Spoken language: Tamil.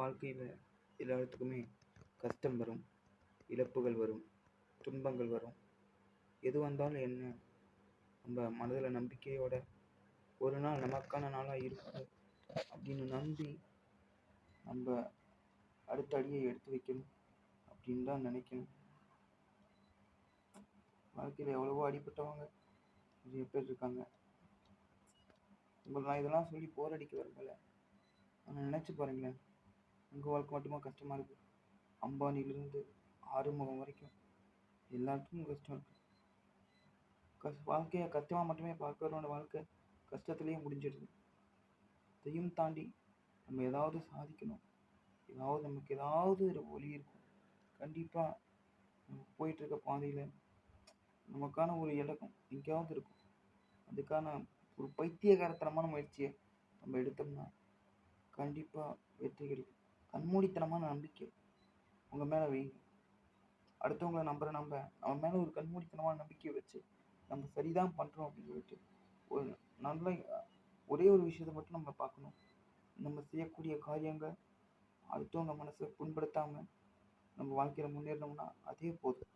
வாழ்க்கையில் எல்லாத்துக்குமே கஷ்டம் வரும் இழப்புகள் வரும் துன்பங்கள் வரும். எது வந்தாலும் என்ன? நம்ம மனதில் நம்பிக்கையோட ஒரு நாள் நமக்கான நாளாக இருக்கும் அப்படின்னு நம்பி நம்ம அடுத்த அடியை எடுத்து வைக்கணும் அப்படின்னு தான் நினைக்கணும். வாழ்க்கையில் எவ்வளவோ அடிபட்டவங்க நிறைய பேர் இருக்காங்க. உங்களுக்கு நான் இதெல்லாம் சொல்லி போர் அடிக்க விரும்பல ஆனால் நினச்சி பாருங்களேன். உங்கள் வாழ்க்கை மட்டுமா கஷ்டமாக இருக்குது அம்பானிலேருந்து ஆறுமுகம் வரைக்கும் எல்லாத்துக்கும் கஷ்டம் இருக்குது கஷ் வாழ்க்கையை கஷ்டமாக மட்டுமே பார்க்குறவனோட வாழ்க்கை கஷ்டத்துலேயே முடிஞ்சிடுது. இதையும் தாண்டி நம்ம ஏதாவது சாதிக்கணும். ஏதாவது நமக்கு ஏதாவது ஒரு ஒளி இருக்கும். கண்டிப்பாக நம்ம போயிட்டுருக்க பாதையில் நமக்கான ஒரு இலக்கம் எங்கேயாவது இருக்கும். அதுக்கான ஒரு பைத்தியகாரத்தனமான முயற்சியை நம்ம எடுத்தோம்னா கண்டிப்பாக வெற்றி கிடைக்கும். கண்மூடித்தனமான நம்பிக்கை. உங்கள் மேலே வைங்க அடுத்தவங்கள நம்புற நம்ம நம்ம மேலே ஒரு கண்மூடித்தனமான நம்பிக்கையை வச்சு நம்ம சரிதான் பண்ணுறோம் அப்படின்னு சொல்லிட்டு ஒரு நல்ல ஒரே ஒரு விஷயத்தை மட்டும் நம்ம பார்க்கணும். நம்ம செய்யக்கூடிய காரியங்கள் அடுத்தவங்க மனசை புண்படுத்தாமல் நம்ம வாழ்க்கையில் முன்னேறினோம்னா அதே போதும்.